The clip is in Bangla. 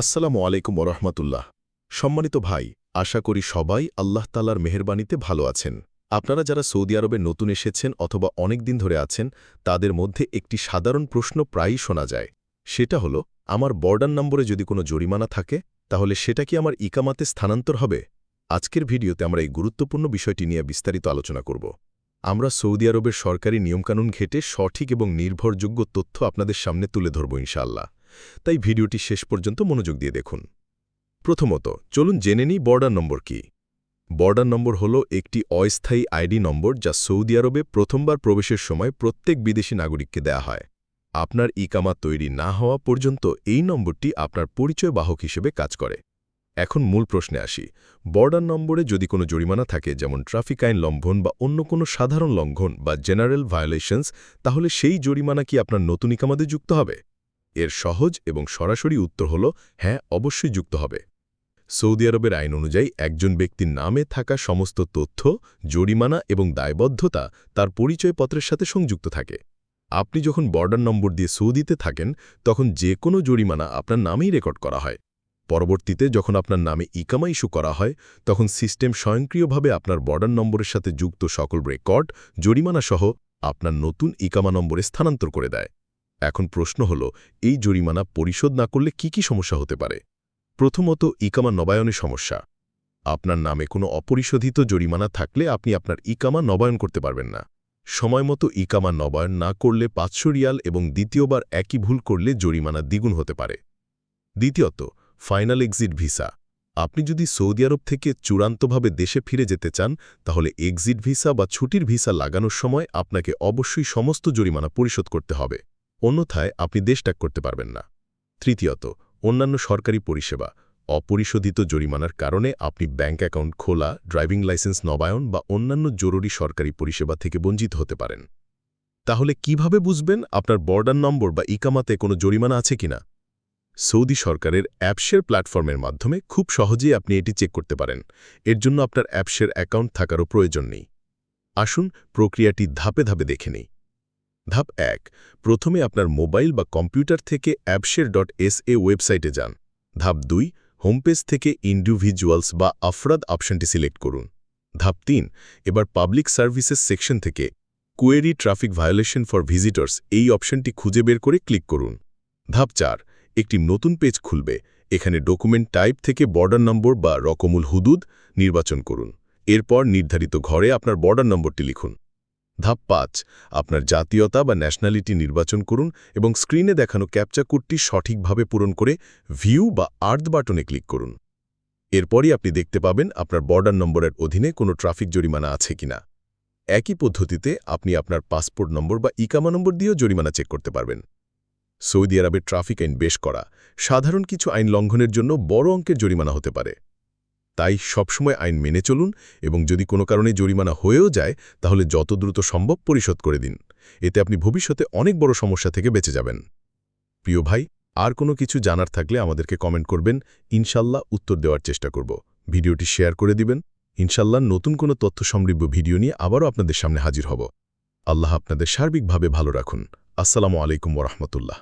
আসসালামু আলাইকুম ওরহমতুল্লাহ। সম্মানিত ভাই, আশা করি সবাই আল্লাহ তালার মেহরবানিতে ভালো আছেন। আপনারা যারা সৌদি আরবে নতুন এসেছেন অথবা অনেক দিন ধরে আছেন, তাদের মধ্যে একটি সাধারণ প্রশ্ন প্রায়ই শোনা যায়। সেটা হলো, আমার বর্ডার নম্বরে যদি কোনো জরিমানা থাকে, তাহলে সেটা কি আমার ইকামাতে স্থানান্তর হবে? আজকের ভিডিওতে আমরা এই গুরুত্বপূর্ণ বিষয়টি নিয়ে বিস্তারিত আলোচনা করব। আমরা সৌদি আরবের সরকারি নিয়মকানুন ঘেটে সঠিক এবং নির্ভরযোগ্য তথ্য আপনাদের সামনে তুলে ধরব ইনশাআল্লাহ। তাই ভিডিওটি শেষ পর্যন্ত মনোযোগ দিয়ে দেখুন। প্রথমত, চলুন জেনে নিই বর্ডার নম্বর কি। বর্ডার নম্বর হল একটি অস্থায়ী আইডি নম্বর যা সৌদি আরবে প্রথমবার প্রবেশের সময় প্রত্যেক বিদেশি নাগরিককে দেয়া হয়। আপনার ইকামা তৈরি না হওয়া পর্যন্ত এই নম্বরটি আপনার পরিচয় বাহক হিসেবে কাজ করে। এখন মূল প্রশ্নে আসি। বর্ডার নম্বরে যদি কোনো জরিমানা থাকে, যেমন ট্রাফিক আইন লঙ্ঘন বা অন্য কোনো সাধারণ লঙ্ঘন বা জেনারেল ভায়োলেশনস, তাহলে সেই জরিমানা কি আপনার নতুন ইকামাতে যুক্ত হবে? এর সহজ এবং সরাসরি উত্তর হল হ্যাঁ অবশ্যই যুক্ত হবে। সৌদি আরবের আইন অনুযায়ী একজন ব্যক্তির নামে থাকা সমস্ত তথ্য, জরিমানা এবং দায়বদ্ধতা তার পরিচয়পত্রের সাথে সংযুক্ত থাকে। আপনি যখন বর্ডার নম্বর দিয়ে সৌদিতে থাকেন, তখন যে কোনো জরিমানা আপনার নামেই রেকর্ড করা হয়। পরবর্তীতে যখন আপনার নামে ইকামা ইস্যু করা হয়, তখন সিস্টেম স্বয়ংক্রিয়ভাবে আপনার বর্ডার নম্বরের সাথে যুক্ত সকল রেকর্ড জরিমানা সহ আপনার নতুন ইকামা নম্বরে স্থানান্তর করে দেয়। এখন প্রশ্ন হল, এই জরিমানা পরিশোধ না করলে কি কি সমস্যা হতে পারে? প্রথমত, ইকামা নবায়নের সমস্যা। আপনার নামে কোনো অপরিশোধিত জরিমানা থাকলে আপনি আপনার ইকামা নবায়ন করতে পারবেন না। সময়মতো ইকামা নবায়ন না করলে পাঁচশো রিয়াল এবং দ্বিতীয়বার একই ভুল করলে জরিমানা দ্বিগুণ হতে পারে। দ্বিতীয়ত, ফাইনাল এক্সিট ভিসা। আপনি যদি সৌদি আরব থেকে চূড়ান্তভাবে দেশে ফিরে যেতে চান, তাহলে এক্সিট ভিসা বা ছুটির ভিসা লাগানোর সময় আপনাকে অবশ্যই সমস্ত জরিমানা পরিশোধ করতে হবে। অন্যথায় আপনি দেশ ত্যাগ করতে পারবেন না। তৃতীয়ত, অন্যান্য সরকারি পরিষেবা, অপরিশোধিত জরিমানার কারণে আপনি ব্যাঙ্ক অ্যাকাউন্ট খোলা, ড্রাইভিং লাইসেন্স নবায়ন বা অন্যান্য জরুরি সরকারি পরিষেবা থেকে বঞ্চিত হতে পারেন। তাহলে কীভাবে বুঝবেন আপনার বর্ডার নম্বর বা ইকামাতে কোনো জরিমানা আছে কিনা? সৌদি সরকারের অ্যাপসের প্ল্যাটফর্মের মাধ্যমে খুব সহজেই আপনি এটি চেক করতে পারেন। এর জন্য আপনার অ্যাপসের অ্যাকাউন্ট থাকারও প্রয়োজন নেই। আসুন প্রক্রিয়াটি ধাপে ধাপে দেখে নেই। ধাপ এক, প্রথমে আপনার মোবাইল বা কম্পিউটার থেকে অ্যাপশের ডট এস এ ওয়েবসাইটে যান। ধাপ দুই হোমপেজ থেকে ইন্ডিভিজুয়ালস বা আফরাদ অপশনটি সিলেক্ট করুন। ধাপ তিন, এবার পাবলিক সার্ভিসেস সেকশন থেকে query traffic violation for visitors এই অপশনটি খুঁজে বের করে ক্লিক করুন। ধাপ চার, একটি নতুন পেজ খুলবে। এখানে ডকুমেন্ট টাইপ থেকে বর্ডার নম্বর বা রকমুল হুদুদ নির্বাচন করুন। এরপর নির্ধারিত ঘরে আপনার বর্ডার নম্বরটি লিখুন। ধাপ পাঁচ, আপনার জাতীয়তা বা ন্যাশনালিটি নির্বাচন করুন এবং স্ক্রিনে দেখানো ক্যাপচা কোডটি সঠিকভাবে পূরণ করে ভিউ বা আর্থ বাটনে ক্লিক করুন। এরপরই আপনি দেখতে পাবেন আপনার বর্ডার নম্বরের অধীনে কোনো ট্রাফিক জরিমানা আছে কিনা। একই পদ্ধতিতে আপনি আপনার পাসপোর্ট নম্বর বা ইকামা নম্বর দিয়েও জরিমানা চেক করতে পারবেন। সৌদি আরবের ট্রাফিক আইন বেশ করা সাধারণ কিছু আইন লঙ্ঘনের জন্য বড় অঙ্কের জরিমানা হতে পারে। তাই সবসময় আইন মেনে চলুন এবং যদি কোনো কারণে জরিমানা হয়েও যায়, তাহলে যত দ্রুত সম্ভব পরিশোধ করে দিন। এতে আপনি ভবিষ্যতে অনেক বড় সমস্যা থেকে বেঁচে যাবেন। প্রিয় ভাই, আর কোনো কিছু জানার থাকলে আমাদেরকে কমেন্ট করবেন, ইনশাল্লাহ উত্তর দেওয়ার চেষ্টা করব। ভিডিওটি শেয়ার করে দিবেন, ইনশাল্লাহ নতুন কোনো তথ্য সমৃদ্ধ ভিডিও নিয়ে আবারও আপনাদের সামনে হাজির হব। আল্লাহ আপনাদের সার্বিকভাবে ভালো রাখুন। আসসালামু আলাইকুম ওরহমতুল্লাহ